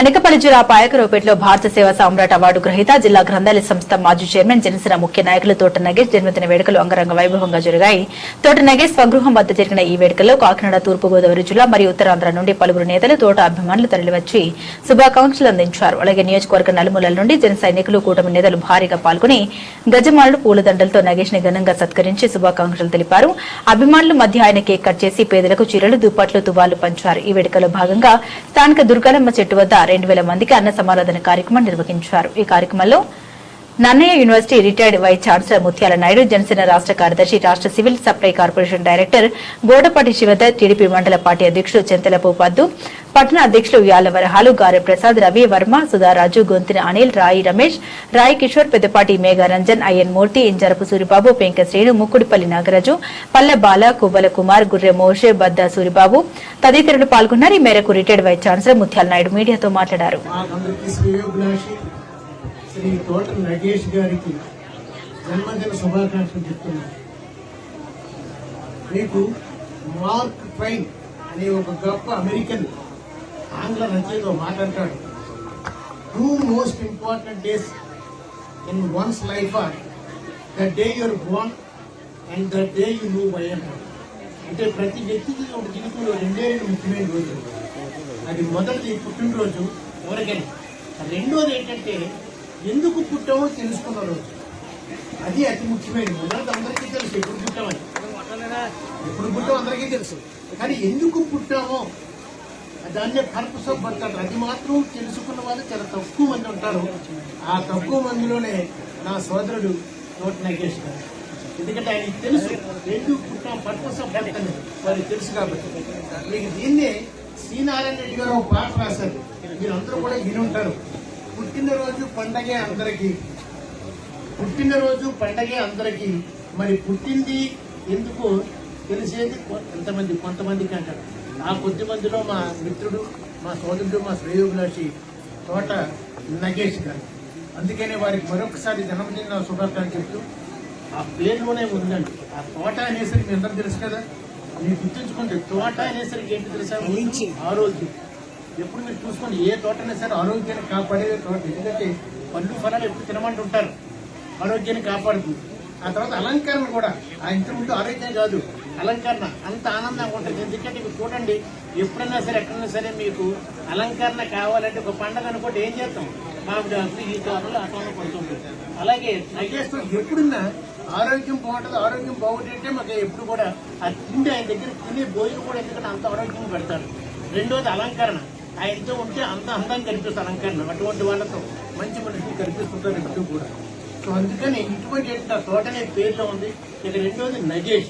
అనకపల్లి జిల్లా పాయకరావుపేటలో భారత సేవా సామ్రాట్ అవార్డు గ్రహీత జిల్లా గ్రంథాలయ సంస్థ మాజీ చైర్మన్ జనసేన ముఖ్య నాయకులు తోట నగేష్ జన్మదిన వేడుకలు అంగరంగ వైభవంగా జరిగాయి. తోట నగేష్ స్వగృహం వద్ద జరిగిన ఈ వేడుకల్లో కాకినాడ తూర్పుగోదావరి జిల్లా మరియు ఉత్తరాంధ్ర నుండి పలువురు నేతలు తోట అభిమానులు తరలివచ్చి శుభాకాంక్షలు అందించారు. అలాగే నియోజకవర్గ నలుమూలల నుండి జన సైనికులు కూటమి నేతలు భారీగా పాల్గొని గజమానుడు పూలదండలతో నగేష్ని ఘనంగా సత్కరించి శుభాకాంక్షలు తెలిపారు. అభిమానుల మధ్య ఆయన కేక్ కట్ చేసి పేదలకు చీరలు దుప్పట్లు తువాలు పంచారు. ఈ వేడుకలో భాగంగా స్థానిక దుర్గాలమ్మ చెట్టు వద్ద రెండు వేల మందికి అన్న సమారాధన కార్యక్రమం నిర్వహించారు. ఈ కార్యక్రమంలో Nannaya university retired vice chancellor Mutyala Naidu Janasena రాష్ట కార్యదర్శి రాష్ట civil supply corporation director Godapati Sivadhar TDP మండల పార్టీ అధ్యక్షుడు చెంతలపు పద్దు పట్టణ అధ్యక్షులు యాలవరహాలు గారె ప్రసాద్ రవి వర్మ సుధారాజు గొంతిన అనిల్ రాయి రమేష్ రాయి కిషోర్ పెద్దపాటి మేఘారంజన్ అయ్యన్ మూర్తి ఇంజరపు సూరిబాబు పెంక శ్రేణు ముక్కుడుపల్లి నాగరాజు పల్లె బాల కువ్వల కుమార్ గుర్రె మోషే బద్ద సూరిబాబు తదితరులు పాల్గొన్నారు. ఈ మేరకు రిటైర్డ్ వైస్ ఛాన్సలర్ ముత్యాల నాయుడు మీడియాతో మాట్లాడారు. శ్రీ తోట నగేష్ గారికి జన్మదిన శుభాకాంక్షలు చెప్తున్నాను. మీకు మార్క్ ట్రైన్ అనే ఒక గొప్ప అమెరికన్ ఆంగ్ల రచయిత మాట్లాడతాడు two most important days in one's life are the day you're born and the day you move by అంటే ప్రతి వ్యక్తికి ఒక జీవితంలో రెండే రెండు ముఖ్యమైన రోజులు. అది మొదటిది పుట్టినరోజు ఎవరికైనా రెండోది ఏంటంటే ఎందుకు పుట్టామో తెలుసుకున్న రోజు అది అతి ముఖ్యమైనది. మొదటిది అందరికీ తెలుసు ఎప్పుడు పుట్టామని. ఎప్పుడు పుట్టాం అందరికీ తెలుసు. కానీ ఎందుకు పుట్టామో దాన్నే పర్పస్ ఆఫ్ బర్త్ అంటారు. అది మాత్రం తెలుసుకున్న వాళ్ళు చాలా తక్కువ మంది ఉంటారు. ఆ తక్కువ మందిలోనే నా సోదరుడు నోటి నాగేష్ గారు. ఎందుకంటే ఆయనకి తెలుసు ఎందుకు పుట్టాం పర్పస్ ఆఫ్ బర్త్ అని. వారికి తెలుసు కాబట్టి. మీకు దీన్నే శ్రీనారాయణ నారాయణ రెడ్డి గారు ఒక పాట రాశారు. మీరందరూ కూడా విని ఉంటారు పుట్టినరోజు పండగే అందరికీ. పుట్టినరోజు పండగే అందరికీ. మరి పుట్టింది ఎందుకు తెలిసేది ఎంతమంది కొంతమందికి అంటారు ఆ కొద్ది మందిలో మా మిత్రుడు మా సోదరుడు మా శ్రేయోభిలాషి తోట నగేష్ గారు. అందుకనే వారికి మరొకసారి జన్మదిన శుభాకాంక్షలు ఆ పేరులోనే ఉందండి. ఆ తోట అనేసరికి మీ అందరూ తెలుసు కదా? మీరు గుర్తుంచుకోండి తోట అనేసరికి ఏంటి తెలుసా? ఆరోగ్యం ఎప్పుడు మీరు చూసుకోండి ఏ తోటనే సరే ఆరోగ్యాన్ని కాపాడే తోట. ఎందుకంటే పళ్ళు ఫలాలు ఎప్పుడు తినమంటుంటారు ఆరోగ్యాన్ని కాపాడుతుంది. ఆ తర్వాత అలంకరణ కూడా. ఆ ఇంటి ముందు ఆరోగ్యం కాదు. అలంకరణ అంత ఆనందంగా ఉంటుంది. ఎందుకంటే మీరు చూడండి. ఎప్పుడైనా సరే ఎక్కడైనా సరే మీకు అలంకరణ కావాలంటే ఒక పండగ అనుకోండి ఏం చేస్తాం? మామిడి ఆకులు ఈ తోటలు ఆ తోటలు అలాగే నగేస్తూ ఎప్పుడున్నా ఆరోగ్యం బాగుంటుంది ఆరోగ్యం బాగుంటే మాకు ఎప్పుడు కూడా ఆ తిండి ఆయన దగ్గర తినే భోజనం కూడా ఎందుకంటే అంత ఆరోగ్యం పెడతారు. రెండోది అలంకరణ. ఆయనతో ఉంటే అంత అందంగా కనిపిస్తుంది అలంకరణ అటువంటి వాళ్ళతో మంచి మనుషులు కనిపిస్తుంటారు ఎప్పుడూ కూడా. సో అందుకని ఇటువంటి ఏంటంటే ఆ పేరులో ఉంది. ఇక రెండోది నగేష్.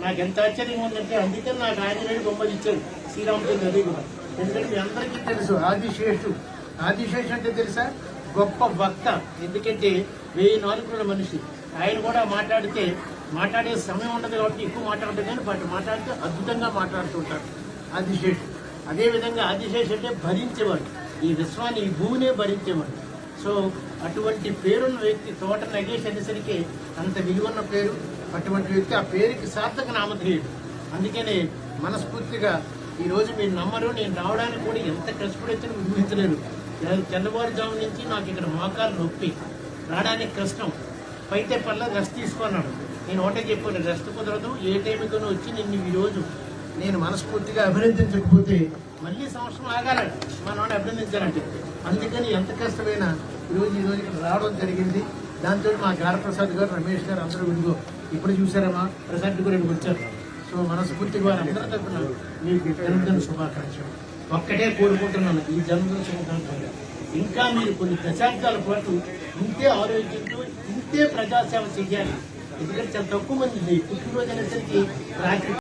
నాకు ఎంత ఆశ్చర్యం ఉందంటే అందుకని నాకు ఆంజనేయుడు బొమ్మలు ఇచ్చారు. శ్రీరామచంద్ర అది కూడా. ఎందుకంటే మీ అందరికీ తెలుసు ఆదిశేషు. ఆదిశేషు అంటే తెలుసా? గొప్ప వక్త. ఎందుకంటే వెయ్యి నాలుగుల మనిషి. ఆయన కూడా మాట్లాడితే మాట్లాడే సమయం ఉండదు కాబట్టి ఎక్కువ మాట్లాడుతుంది కానీ బట్ మాట్లాడితే అద్భుతంగా మాట్లాడుతుంటారు ఆదిశేషు. అదేవిధంగా ఆదిశేష అంటే భరించేవాడు. ఈ విశ్వాన్ని ఈ భూమినే భరించేవాడు. సో అటువంటి పేరున్న వ్యక్తి తోట నగేష్ అనేసరికి అంత విలువన్న పేరు అటువంటి వ్యక్తి ఆ పేరుకి సార్థక నామధేయుడు. అందుకనే మనస్ఫూర్తిగా ఈ రోజు మీరు నమ్మరు నేను రావడానికి కూడా ఎంత కష్టపడైతే ఊహించలేను తెల్లవారుజాము నుంచి నాకు ఇక్కడ మోకాలు నొప్పి. రావడానికి కష్టం. పైతే పల్ల రెస్ట్ తీసుకున్నాడు నేను ఒకటే చెప్పాను రెస్ట్ కుదరదు. ఏ టైంతోనూ వచ్చి నిన్ను ఈ రోజు నేను మనస్ఫూర్తిగా అభినందించకపోతే మళ్ళీ సంవత్సరం ఆగాలండి మా అభినందించాలంటే. అందుకని ఎంత కష్టమైనా ఈరోజు ఈరోజు రోజు ఇక్కడ రావడం జరిగింది. దాంతో మా గారప్రసాద్ గారు రమేష్ గారు అందరూ విడిగో ఇప్పుడు చూసారమ్మా ప్రసాద్ గురించి ఇక్కడికి వచ్చారు. సో మనస్ఫూర్తిగా వారందరూ అందరూ తరఫున మీకు జన్మదిన శుభాకాంక్షలు. ఒక్కటే కోరుకుంటున్నాను ఈ జన్మదిన శుభాకాంక్షలు. ఇంకా మీరు కొన్ని దశాబ్దాల పాటు ఇంతే ఆరోగ్యంతో ఇంతే ప్రజాసేవ చెయ్యాలి. ఎందుకంటే చాలా తక్కువ మంది పుట్టినరోజు అనేసరికి రాత్రి